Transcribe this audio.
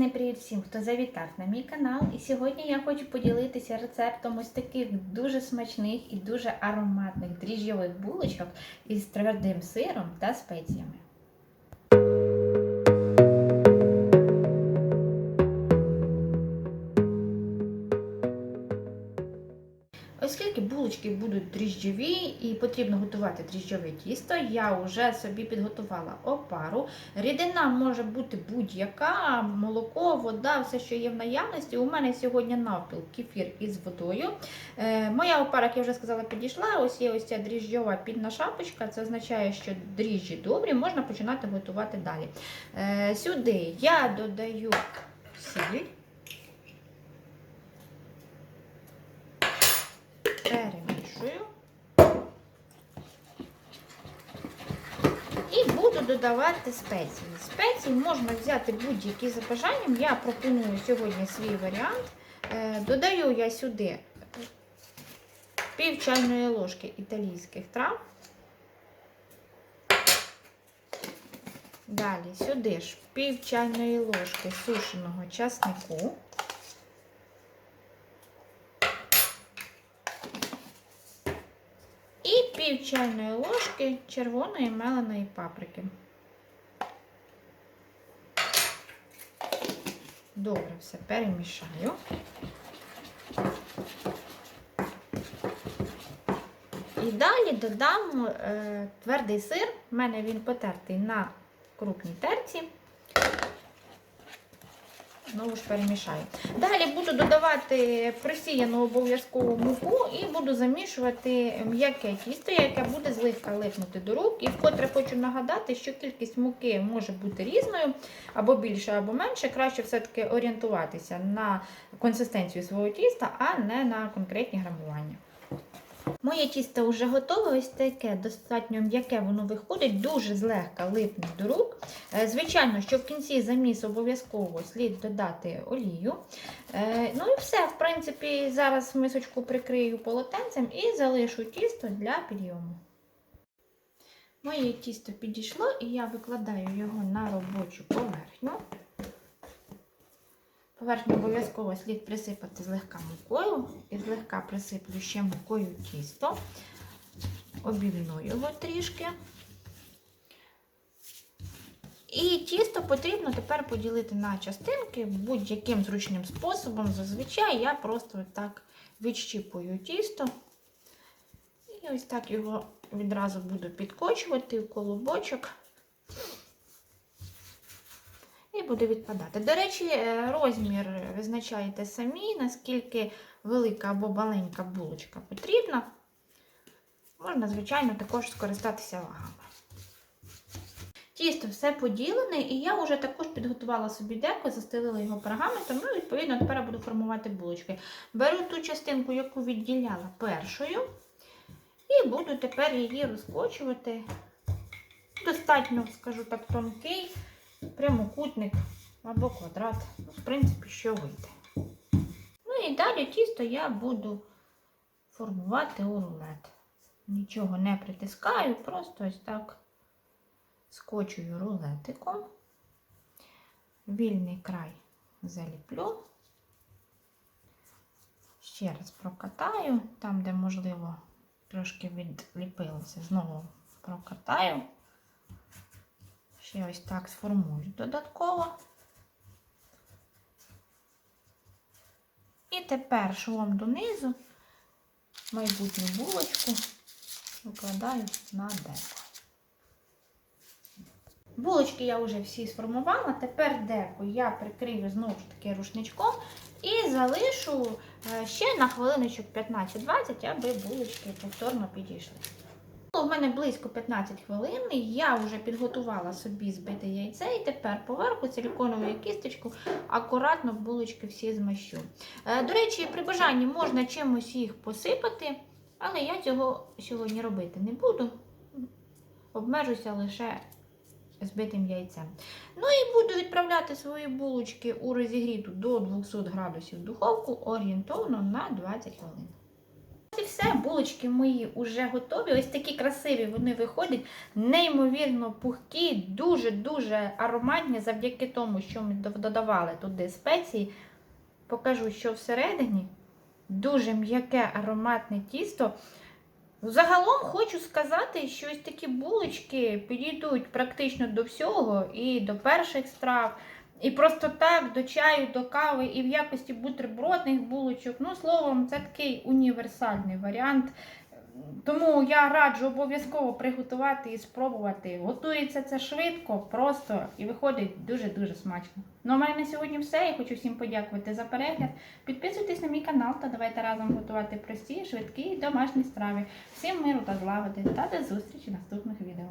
Величезний привіт всім, хто завітав на мій канал. І сьогодні я хочу поділитися рецептом ось таких дуже смачних і дуже ароматних дріжджових булочок із твердим сиром та спеціями. Оскільки булочки будуть дріжджові і потрібно готувати дріжджове тісто, я вже собі підготувала опару. Рідина може бути будь-яка, молоко, вода, все, що є в наявності. У мене сьогодні навпіл кефір із водою. Е, моя опара, як я вже сказала, підійшла. Ось є ось ця дріжджова підна шапочка. Це означає, що дріжджі добрі, можна починати готувати далі. Е, сюди я додаю сіль. перемішую. І буду додавати спеції. Спеції можна взяти будь-які за бажанням. Я пропоную сьогодні свій варіант. Е, Додаю я сюди пів чайної ложки італійських трав. Далі сюди ж пів чайної ложки сушеного часнику. І пів чайної ложки червоної меленої паприки. Добре, все перемішаю. І далі додам е, твердий сир. У мене він потертий на крупній терці. Знову ж перемішаю. Далі буду додавати просіяну обов'язково муку і буду замішувати м'яке тісто, яке буде злегка липнути до рук. І вкотре хочу нагадати, що кількість муки може бути різною, або більше, або менше. Краще все-таки орієнтуватися на консистенцію свого тіста, а не на конкретні грамування. Моє тісто вже готове, ось таке достатньо м'яке воно виходить, дуже злегка липне до рук. Е, Звичайно, що в кінці заміс обов'язково слід додати олію. Е, Ну і все, в принципі, зараз мисочку прикрию полотенцем і залишу тісто для підйому. Моє тісто підійшло і я викладаю його на робочу поверхню. Поверхню обов'язково слід присипати злегка мукою і злегка присиплю ще мукою тісто, обівну його трішки. І тісто потрібно тепер поділити на частинки будь-яким зручним способом. Зазвичай я просто так відщіпую тісто. І ось так його відразу буду підкочувати в колобочок буде відпадати. До речі, е, розмір визначаєте самі, наскільки велика або маленька булочка потрібна. Можна, звичайно, також скористатися вагами. Тісто все поділене, і я вже також підготувала собі деко, застелила його пергаментом, ну, відповідно, тепер я буду формувати булочки. Беру ту частинку, яку відділяла першою, і буду тепер її розкочувати. Достатньо, скажу так, тонкий прямокутник або квадрат. В принципі, що вийде. Ну і далі тісто я буду формувати у рулет. Нічого не притискаю, просто ось так скочую рулетиком. Вільний край заліплю. Ще раз прокатаю, там, де, можливо, трошки відліпилося, знову прокатаю. Ще ось так сформую додатково. І тепер швом донизу майбутню булочку викладаю на деко. Булочки я вже всі сформувала, тепер деко я прикрию знову ж таки рушничком і залишу е, ще на хвилиночок 15-20, аби булочки повторно підійшли. У мене близько 15 хвилин, я вже підготувала собі збите яйце, і тепер поверху силіконовою кісточку акуратно булочки всі змащу. Е, До речі, при бажанні можна чимось їх посипати, але я цього сьогодні робити не буду. Обмежуся лише збитим яйцем. Ну і буду відправляти свої булочки у розігріту до 200 градусів духовку орієнтовно на 20 хвилин. Все, булочки мої вже готові. Ось такі красиві вони виходять, неймовірно пухкі, дуже-дуже ароматні завдяки тому, що ми додавали туди спеції. Покажу, що всередині. Дуже м'яке ароматне тісто. Загалом хочу сказати, що ось такі булочки підійдуть практично до всього, і до перших страв, і просто так, до чаю, до кави, і в якості бутербродних булочок. Ну, словом, це такий універсальний варіант. Тому я раджу обов'язково приготувати і спробувати. Готується це швидко, просто і виходить дуже-дуже смачно. Ну, а в мене на сьогодні все. Я хочу всім подякувати за перегляд. Підписуйтесь на мій канал та давайте разом готувати прості, швидкі домашні страви. Всім миру та злагоди та до зустрічі в наступних відео.